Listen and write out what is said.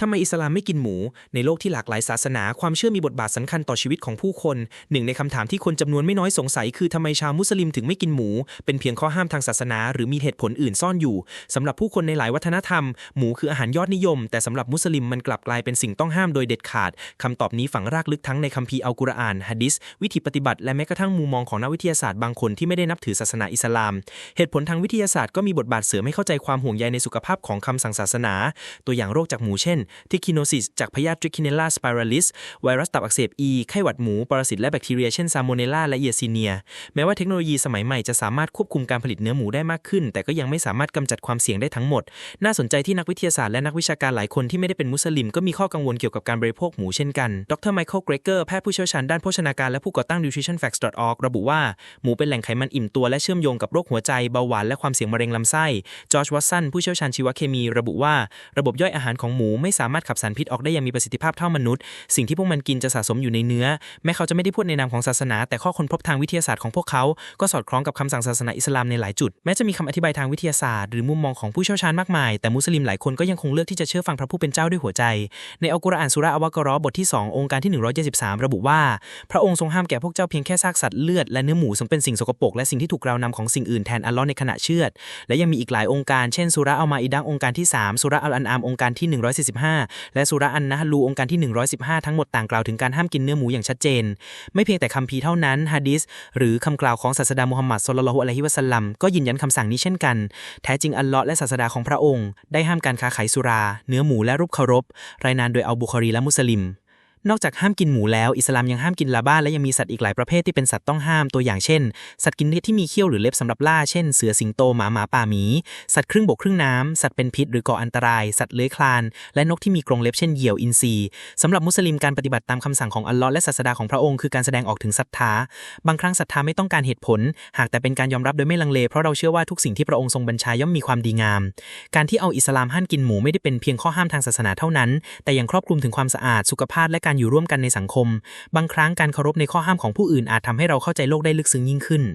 ทำไมอิสลามไม่กินหมู ในโลกที่หลากหลายศาสนา ความเชื่อมีบทบาทสำคัญต่อชีวิตของผู้คน หนึ่งในคำถามที่คนจำนวนไม่น้อยสงสัยคือทำไมชาวมุสลิมถึงไม่กินหมู เป็นเพียงข้อห้ามทางศาสนา หรือมีเหตุผลอื่นซ่อนอยู่สำหรับผู้คนในหลายวัฒนธรรม หมูคืออาหารยอดนิยม แต่สำหรับมุสลิมมันกลับกลายเป็นสิ่งต้องห้ามโดยเด็ดขาดคำตอบนี้ฝังรากลึกทั้งในคัมภีร์อัลกุรอานฮะดิษวิธีปฏิบัติและแม้กระทั่งมุมมองของนักวิทยาศาสตร์บางคนที่ไม่ได้นับถือศาสนาอิสลาม เหตุผลทางวิทยาศาสตร์ก็มีบทบาทเสริมให้เข้าใจความห่วงใยในสุขภาพของคำสั่งศาสนา ตัวอย่างโรคจากหมูเช่นทิคิโนซิสจากพยาธิ Trichinella spiralis ไวรัสตับอักเสบ E ไข้หวัดหมูปรสิตและแบคทีเรียเช่นซาโมเนลลาและเยซีเนีย แม้ว่าเทคโนโลยีสมัยใหม่จะสามารถควบคุมการผลิตเนื้อหมูได้มากขึ้น แต่ก็ยังไม่สามารถกำจัดความเสี่ยงได้ทั้งหมด น่าสนใจที่นักวิทยาศาสตร์และนักวิชาการหลายคนที่ไม่ได้เป็นมุสลิมก็มีข้อกังวลเกี่ยวกับการบริโภคหมูเช่นกัน ดรไมเคิลเกรเกอร์แพทย์ผู้เชี่ยวชาญด้านโภชนาการและผู้ก่อตั้ง nutritionfacts.org ระบุว่าหมูเป็นแหล่งไขมันอิ่มตัวและเชื่อมโยงกับโรคหัวใจเบาหวานและความเสี่ยงมะเร็งลำไส้จอร์จวัตสันผู้เชี่ยวชาญชีวเคมี ระบุว่า ระบบย่อยอาหารของหมูไม่สามารถขับสารพิษออกได้อย่างมีประสิทธิภาพเท่ามนุษย์ สิ่งที่พวกมันกินจะสะสมอยู่ในเนื้อ แม้เขาจะไม่ได้พูดในนามของศาสนา แต่ข้อค้นพบทางวิทยาศาสตร์ของพวกเขา ก็สอดคล้องกับคำสั่งศาสนาอิสลามในหลายจุด แม้จะมีคำอธิบายทางวิทยาศาสตร์หรือมุมมองของผู้เชี่ยวชาญมากมาย แต่มุสลิมหลายคนก็ยังคงเลือกที่จะเชื่อฟังพระผู้เป็นเจ้าด้วยหัวใจ ในอัลกุรอานสุราอวะกรอบทที่ 2 องค์การที่ 173 ระบุว่า พระองค์ทรงห้ามแก่พวกเจ้าเพียงแค่ซากสัตว์เลือดและเนื้อหมูซึ่งเป็นสิ่งสกปรกและสิ่งที่ถูกกล่าวนำของสิ่งอื่นแทนอัลลอฮ์ในขณะเชือดและยังมีอีกหลายองค์การเช่นสุราอัลมาอิดังองค์การที่3สุราอัลอันอามองค์การที่ 145และสุระอันนะฮลูองค์การที่ 115 ทั้งหมดต่างกล่าวถึงการห้ามกินเนื้อหมูอย่างชัดเจน ไม่เพียงแต่คัมภีร์เท่านั้นฮะดิษหรือคำกล่าวของศาสดามุฮัมมัดสุลลัลลอฮุอะลัยฮิวะสัลลัมก็ยืนยันคำสั่งนี้เช่นกัน แท้จริงอัลเลาะห์และศาสดาของพระองค์ ได้ห้ามการค้าขายสุรา เนื้อหมูและรูปเคารพ รายนานโดยอัลบุคอรีและมุสลิม นอกจากห้ามกินหมูแล้วอิสลามยังห้ามกินลาบ้าและยังมีสัตว์อีกหลายประเภทที่เป็นสัตว์ต้องห้ามตัวอย่างเช่น สัตว์กินเนื้อที่มีเขี้ยวหรือเล็บสำหรับล่าเช่นเสือสิงโตหมาหมาป่าหมีสัตว์ครึ่งบกครึ่งน้ำสัตว์เป็นพิษหรือก่ออันตราย สัตว์เลื้อยคลาน และนกที่มีกรงเล็บเช่นเหยี่ยวอินทรีสำหรับมุสลิมการปฏิบัติตามคำสั่งของอัลลอฮ์และศาสดาของพระองค์คือการแสดงออกถึงศรัทธาบางครั้งศรัทธาไม่ต้องการเหตุผล หากแต่เป็นการยอมรับโดยไม่ลังเล เพราะเราเชื่อว่าทุกสิ่งที่พระองค์ทรงบัญชาย่อมมีความดีงาม การที่เอาอิสลามห้ามกินหมูไม่ได้เป็นเพียงข้อห้ามทางศาสนาเท่านั้น แต่ยังครอบคลุมถึงความสะอาดสุขภาพและการอยู่ร่วมกันในสังคม บางครั้งการเคารพในข้อห้ามของผู้อื่นอาจทำให้เราเข้าใจโลกได้ลึกซึ้งยิ่งขึ้น